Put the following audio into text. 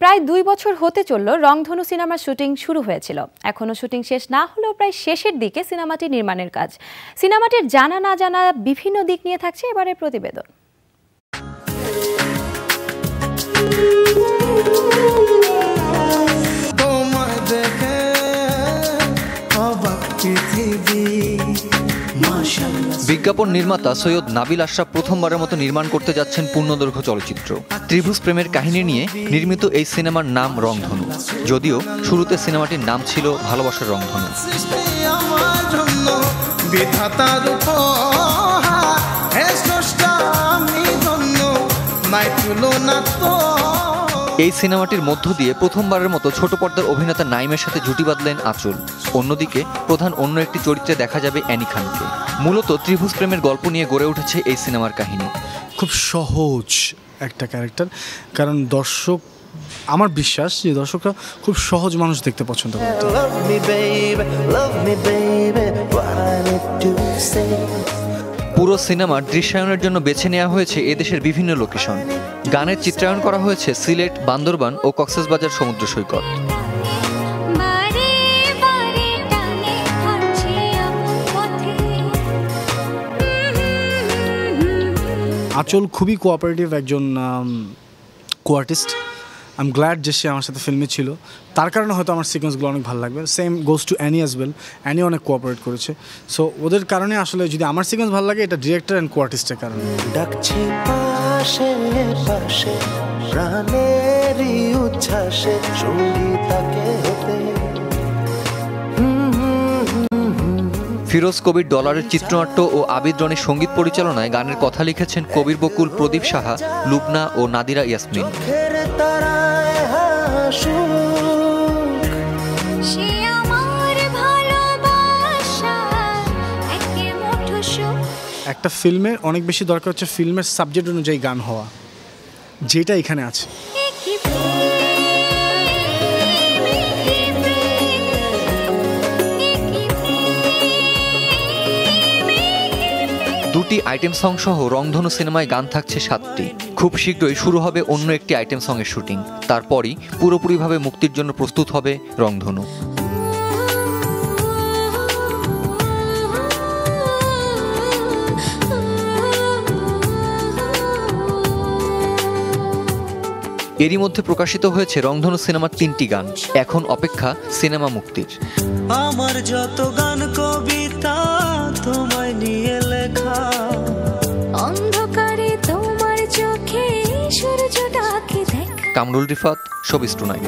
প্রায় দুই বছর হতে চলল রংধনু সিনেমার শুটিং শুরু হয়েছিল। এখনও শুটিং শেষ না হলেও প্রায় শেষের দিকে সিনেমাটি নির্মাণের কাজ। সিনেমাটির জানা না জানা বিভিন্ন দিক নিয়ে থাকছে এবারের প্রতিবেদন। বিজ্ঞাপন নির্মাতা সৈয়দ নাবিল আশরাফ প্রথমবারের মতো নির্মাণ করতে যাচ্ছেন পূর্ণদৈর্ঘ্য চলচ্চিত্র। ত্রিভুজ প্রেমের কাহিনী নিয়ে নির্মিত এই সিনেমার নাম রংধনু। যদিও শুরুতে সিনেমাটির নাম ছিল ভালোবাসার রংধনু। এই সিনেমাটির মধ্য দিয়ে প্রথমবারের মতো ছোট পর্দার অভিনেতা নাইমের সাথে জুটি বাঁধলেন আঁচল। অন্যদিকে প্রধান অন্য একটি চরিত্রে দেখা যাবে অ্যানি খানকে। মূলত ত্রিভুজ প্রেমের গল্প নিয়ে গড়ে উঠেছে এই সিনেমার কাহিনী। খুব সহজ একটা ক্যারেক্টার কারণ দর্শক আমার বিশ্বাস যে দর্শকরা খুব সহজ মানুষ দেখতে পছন্দ করে. পুরো সিনেমার দৃশ্যায়নের জন্য বেছে নেওয়া হয়েছে এদেশের বিভিন্ন লোকেশন গানের চিত্রায়ন করা হয়েছে সিলেট বান্দরবান ও কক্সবাজার সমুদ্র সৈকত। আঁচল খুবই কোঅপারেটিভ একজন কোয়ার্টিস্ট আই এম গ্ল্যাড যে সে আমার সাথে ফিল্মে ছিল। তার কারণে হয়তো আমার সিকোয়েন্সগুলো অনেক ভালো লাগবে। Same goes to Annie as well Annie অনেক কোঅপারেট করেছে। সো ওদের কারণে আসলে যদি আমার সিকোয়েন্স ভালো লাগে, এটা ডিরেক্টর অ্যান্ড কোয়ার্টিস্টের কারণে। ডাকছে উচ্ছ্বাসে, সঙ্গী ফিরোজ কবির ডলারের চিত্রনাট্য ও আবিদ রনির সংগীত পরিচালনায় গানের কথা লিখেছেন কবির বকুল প্রদীপ সাহা লুবনা ও নাদিরা ইয়াসমিন। একটা ফিল্মের অনেক বেশি দরকার হচ্ছে ফিল্মের সাবজেক্ট অনুযায়ী গান হওয়া যেটা এখানে আছে। দুটি আইটেম সং সহ রংধনু সিনেমায় গান থাকছে সাতটি। খুব শীঘ্রই শুরু হবে অন্য একটি আইটেম সঙের শুটিং। তারপরই পুরোপুরিভাবে মুক্তির জন্য প্রস্তুত হবে রংধনু। এরই মধ্যে প্রকাশিত হয়েছে রংধনু সিনেমার তিনটি গান। এখন অপেক্ষা সিনেমা মুক্তির। আমার যত গান কবিতা কামরুল রিফাত শোবিস টুনাইট।